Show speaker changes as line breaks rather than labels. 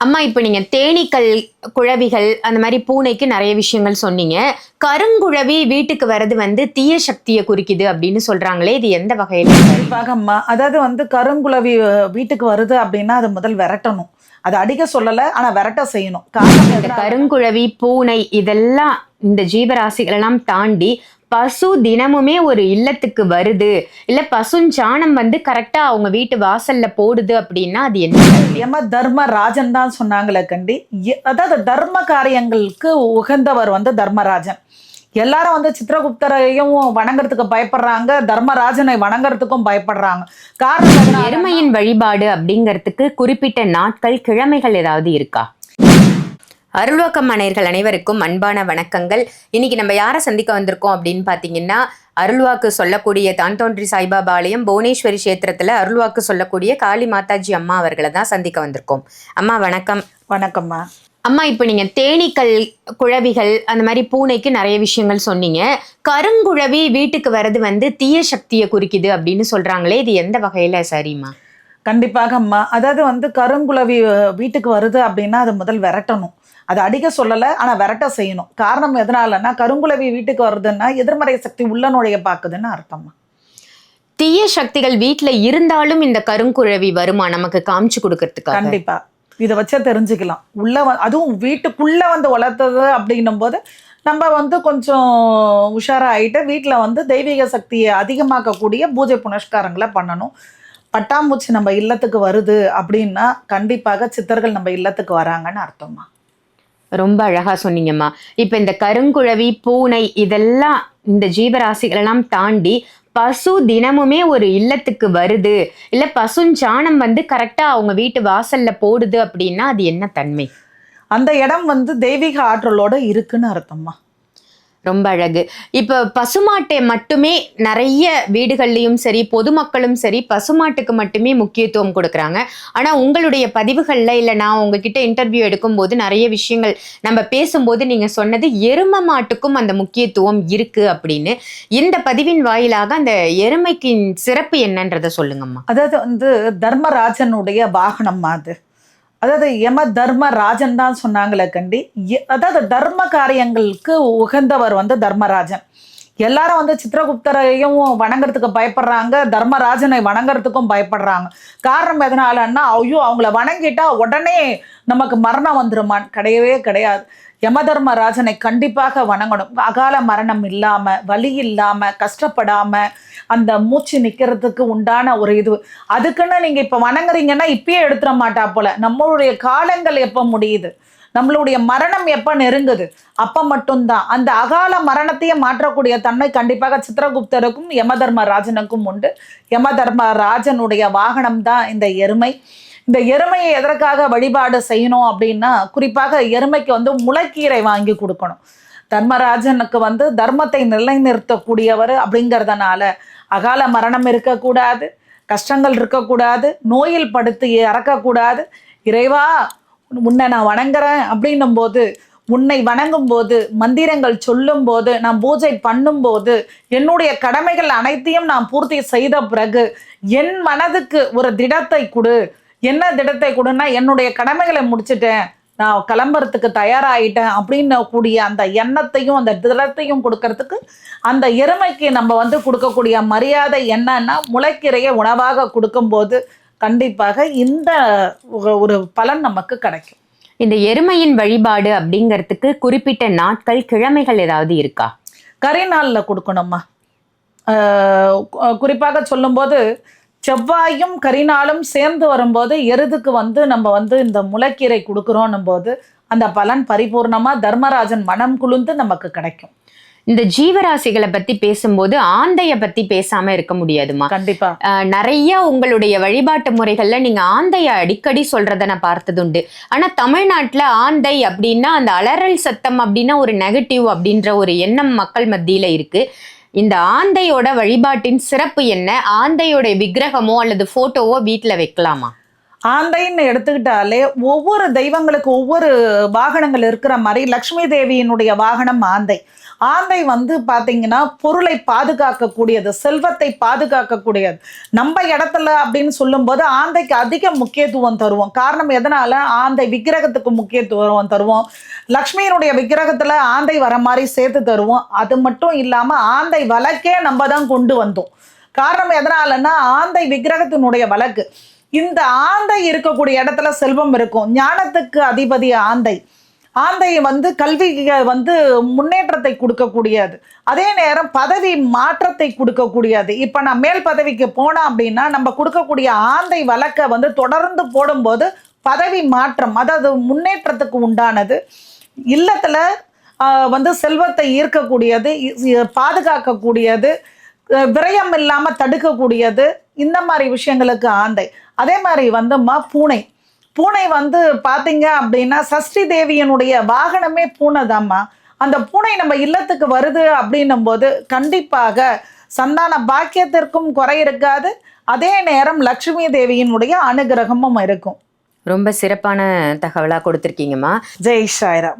அம்மா இப்போ நீங்க தேனீக்கள் குழவிகள் அந்த மாதிரி பூனைக்கு நிறைய விஷயங்கள் சொன்னீங்க கருங்குழவி வீட்டுக்கு வர்றது வந்து தீய சக்தியை குறிக்குது அப்படின்னு சொல்றாங்களே இது எந்த வகையில?
கண்டிப்பாக அம்மா அதாவது வந்து கருங்குளவி அஹ், வீட்டுக்கு வருது அப்படின்னா அது முதல் விரட்டணும் அது அடிக்க சொல்லலை ஆனா விரட்ட செய்யணும் காரணம்?
கருங்குழவி பூனை இதெல்லாம் இந்த ஜீவராசிகள் எல்லாம் தாண்டி பசு தினமுமே ஒரு இல்லத்துக்கு வருது. இல்ல பசுஞ்சாணம் வந்து கரெக்டா அவங்க வீட்டு வாசல்ல போடுது அப்படின்னா அது என்ன
யம தர்ம ராஜன் தான் சொன்னாங்களே கண்டி. அதாவது தர்ம காரியங்களுக்கு உகந்தவர் வந்து தர்மராஜன். எல்லாரும் வந்து சித்திரகுப்தரையும் வணங்குறதுக்கு பயப்படுறாங்க தர்மராஜனை வணங்குறதுக்கும் பயப்படுறாங்க. காரணம்?
எருமையின் வழிபாடு அப்படிங்கிறதுக்கு குறிப்பிட்ட நாட்கள் கிழமைகள் ஏதாவது இருக்கா? அருள்வாக்கம் அனையர்கள் அனைவருக்கும் அன்பான வணக்கங்கள். இன்னைக்கு நம்ம யாரை சந்திக்க வந்திருக்கோம் அப்படின்னு பார்த்தீங்கன்னா அருள்வாக்கு சொல்லக்கூடிய தான் தோன்றி சாய்பாபா ஆலயம் புவனேஸ்வரி கஷேத்திரத்துல அருள்வாக்கு சொல்லக்கூடிய காளி மாதாஜி அம்மா அவர்களை தான் சந்திக்க வந்திருக்கோம். அம்மா வணக்கம்.
வணக்கம்மா.
அம்மா இப்போ நீங்க தேனீக்கள் குழவிகள் அந்த மாதிரி பூனைக்கு நிறைய விஷயங்கள் சொன்னீங்க. கருங்குழவி வீட்டுக்கு வர்றது வந்து தீய சக்தியை குறிக்குது அப்படின்னு சொல்றாங்களே இது எந்த வகையில சரிம்மா?
கண்டிப்பாக அம்மா அதாவது வந்து கருங்குளவி அஹ், வீட்டுக்கு வருது அப்படின்னா அது முதல் விரட்டணும். அது அடிக்க சொல்லலை ஆனா விரட்ட செய்யணும். காரணம் எதனாலன்னா கருங்குளவி வீட்டுக்கு வருதுன்னா எதிர்மறை சக்தி உள்ள நுழைய பாக்குதுன்னு அர்த்தம்மா.
தீய சக்திகள் வீட்ல இருந்தாலும் இந்த கருங்குழவி வருமா? நமக்கு காமிச்சு கொடுக்கறதுக்காக.
கண்டிப்பா. இதை வச்சே தெரிஞ்சுக்கலாம். உள்ள வ- அதுவும் வீட்டுக்குள்ள வந்து வளர்த்தது அப்படின்னும் போது நம்ம வந்து கொஞ்சம் உஷாராயிட்டு வீட்டில் வந்து தெய்வீக சக்தியை அதிகமாக்கக்கூடிய பூஜை புனஸ்காரங்களை பண்ணணும். பட்டாம்பூச்சி நம்ம இல்லத்துக்கு வருது அப்படின்னா கண்டிப்பாக சித்தர்கள் நம்ம இல்லத்துக்கு வராங்கன்னு அர்த்தமா
ரொம்ப அழகா சொன்னீங்கம்மா. இப்ப இந்த கருங்குழவி பூனை இதெல்லாம் இந்த ஜீவராசிகள் எல்லாம் தாண்டி பசு தினமுமே ஒரு இல்லத்துக்கு வருது. இல்ல பசுஞ்சாணம் வந்து கரெக்டா அவங்க வீட்டு வாசல்ல போடுது அப்படின்னா அது என்ன தன்மை?
அந்த இடம் வந்து தெய்வீக ஆற்றலோட இருக்குன்னு அர்த்தம்மா.
ரொம்ப அழகு. இப்போ பசுமாட்டை மட்டுமே நிறைய வீடுகள்லையும் சரி பொதுமக்களும் சரி பசுமாட்டுக்கு மட்டுமே முக்கியத்துவம் கொடுக்குறாங்க. ஆனால் உங்களுடைய பதிவுகளில் இல்லை நான் உங்ககிட்ட இன்டர்வியூ எடுக்கும்போது நிறைய விஷயங்கள் நம்ம பேசும்போது நீங்கள் சொன்னது எரும மாட்டுக்கும் அந்த முக்கியத்துவம் இருக்குது அப்படின்னு. இந்த பதிவின் வாயிலாக அந்த எருமைக்கின் சிறப்பு என்னன்றதை சொல்லுங்கம்மா.
அதாவது வந்து தர்மராஜனுடைய வாகனம்மா அது. அதாவது யம தர்ம ராஜன் தான் சொன்னாங்களே கண்டி. எ- அதாவது தர்ம காரியங்களுக்கு உகந்தவர் வந்து தர்மராஜன். எல்லாரும் வந்து சித்திரகுப்தரையும் வணங்குறதுக்கு பயப்படுறாங்க தர்மராஜனை வணங்குறதுக்கும் பயப்படுறாங்க. காரணம் எதனாலன்னா ஐயோ அவங்கள வணங்கிட்டா உடனே நமக்கு மரணம் வந்துருமான்னு கிடையவே கிடையாது. யமதர்மராஜனை கண்டிப்பாக வணங்கணும். அகால மரணம் இல்லாம வலி இல்லாம கஷ்டப்படாம அந்த மூச்சு நிக்கிறதுக்கு உண்டான ஒரு இது. அதுக்குன்னு நீங்க இப்ப வணங்குறீங்கன்னா இப்பயே எடுத்துட மாட்டா போல. நம்மளுடைய காலங்கள் எப்ப முடியுது? நம்மளுடைய மரணம் எப்ப நெருங்குது? அப்ப மட்டும்தான். அந்த அகால மரணத்தையே மாற்றக்கூடிய தன்மை கண்டிப்பாக சித்திரகுப்தருக்கும் யமதர்ம ராஜனுக்கும் உண்டு. யமதர்ம ராஜனுடைய வாகனம் தான் இந்த எருமை. இந்த எருமையை எதற்காக வழிபாடு செய்யணும் அப்படின்னா குறிப்பாக எருமைக்கு வந்து முளைக்கீரை வாங்கி கொடுக்கணும். தர்மராஜனுக்கு வந்து தர்மத்தை நிலைநிறுத்தக்கூடியவர் அப்படிங்கிறதுனால அகால மரணம் இருக்கக்கூடாது கஷ்டங்கள் இருக்கக்கூடாது நோயில் படுத்து இறக்கக்கூடாது இறைவா உன்னை நான் வணங்குறேன் அப்படின்னும் போது உன்னை வணங்கும் போது மந்திரங்கள் சொல்லும் போது நான் பூஜை பண்ணும்போது என்னுடைய கடமைகள் அனைத்தையும் நான் பூர்த்தி செய்த பிறகு என் மனதுக்கு ஒரு திடத்தை கொடு. என்ன திடத்தை கொடுன்னா என்னுடைய கடமைகளை முடிச்சிட்டேன் நான் கிளம்புறதுக்கு தயாராகிட்டேன் அப்படின்னு கூடிய அந்த எண்ணத்தையும் அந்த திடத்தையும் கொடுக்கறதுக்கு அந்த எருமைக்கு நம்ம வந்து கொடுக்கக்கூடிய மரியாதை என்னன்னா முளைக்கீரையை உணவாக கொடுக்கும்போது கண்டிப்பாக இந்த ஒரு- பலன் நமக்கு கிடைக்கும்.
இந்த எருமையின் வழிபாடு அப்படிங்கிறதுக்கு குறிப்பிட்ட நாட்கள் கிழமைகள் ஏதாவது இருக்கா?
கரிநாளில் கொடுக்கணும்மா. ஆஹ் கு- குறிப்பாக சொல்லும்போது செவ்வாயும் கரிநாளும் சேர்ந்து வரும்போது எருதுக்கு வந்து நம்ம வந்து இந்த முளைக்கீரை கொடுக்குறோன்னும் போது அந்த பலன் பரிபூர்ணமா தர்மராஜன் மனம் குளிர்ந்து நமக்கு கிடைக்கும்.
இந்த ஜீவராசிகளை பத்தி பேசும்போது ஆந்தைய பத்தி பேசாம இருக்க முடியாதுமா?
கண்டிப்பா.
நிறைய உங்களுடைய வழிபாட்டு முறைகள்ல நீங்க ஆந்தைய அடிக்கடி சொல்றத நான் பார்த்ததுண்டு. ஆனா தமிழ்நாட்டுல ஆந்தை அப்படின்னா அந்த அலறல் சத்தம் அப்படின்னா ஒரு நெகட்டிவ் அப்படின்ற ஒரு எண்ணம் மக்கள் மத்தியில இருக்கு. இந்த ஆந்தையோட வழிபாட்டின் சிறப்பு என்ன? ஆந்தையோட விக்கிரகமோ அல்லது போட்டோவோ வீட்டில் வைக்கலாமா?
ஆந்தைன்னு எடுத்துக்கிட்டாலே ஒவ்வொரு தெய்வங்களுக்கு ஒவ்வொரு வாகனங்கள் இருக்கிற மாதிரி லக்ஷ்மி தேவியினுடைய வாகனம் ஆந்தை. ஆந்தை வந்து பார்த்தீங்கன்னா பொருளை பாதுகாக்கக்கூடியது செல்வத்தை பாதுகாக்கக்கூடியது. நம்ம இடத்துல அப்படின்னு சொல்லும்போது ஆந்தைக்கு அதிக முக்கியத்துவம் தருவோம். காரணம் எதனால? ஆந்தை விக்கிரகத்துக்கு முக்கியத்துவம் தருவோம். லக்ஷ்மியினுடைய விக்கிரகத்தில் ஆந்தை வர மாதிரி சேர்த்து தருவோம். அது மட்டும் இல்லாமல் ஆந்தை வழக்கே நம்ம தான் கொண்டு வந்தோம். காரணம் எதனாலன்னா ஆந்தை விக்கிரகத்தினுடைய வழக்கு. இந்த ஆந்தை இருக்கக்கூடிய இடத்துல செல்வம் இருக்கும். ஞானத்துக்கு அதிபதி ஆந்தை. ஆந்தை வந்து கல்விக்கு வந்து முன்னேற்றத்தை கொடுக்கக்கூடியது. அதே நேரம் பதவி மாற்றத்தை கொடுக்கக்கூடியது. இப்போ நான் மேல் பதவிக்கு போனேன் அப்படின்னா நம்ம கொடுக்கக்கூடிய ஆந்தை வழக்கை வந்து தொடர்ந்து போடும்போது பதவி மாற்றம் அதாவது முன்னேற்றத்துக்கு உண்டானது. இல்லத்தில் வந்து செல்வத்தை ஈர்க்கக்கூடியது பாதுகாக்கக்கூடியது. விரயம் இல்லாம தடுக்கக்கூடியது இந்த மாதிரி விஷயங்களுக்கு ஆந்தை. அதே மாதிரி வந்துமா பூனை. பூனை வந்து பாத்தீங்க அப்படின்னா சஷ்டி தேவியனுடைய வாகனமே பூனை தாம்மா அந்த பூனை நம்ம இல்லத்துக்கு வருது அப்படின்னும் போது கண்டிப்பாக சந்தான பாக்கியத்திற்கும் குறை இருக்காது. அதே நேரம் லட்சுமி தேவியினுடைய அனுகிரகமும் இருக்கும்.
ரொம்ப சிறப்பான தகவலா கொடுத்துருக்கீங்கம்மா
ஜெய் ஷாய்ராம்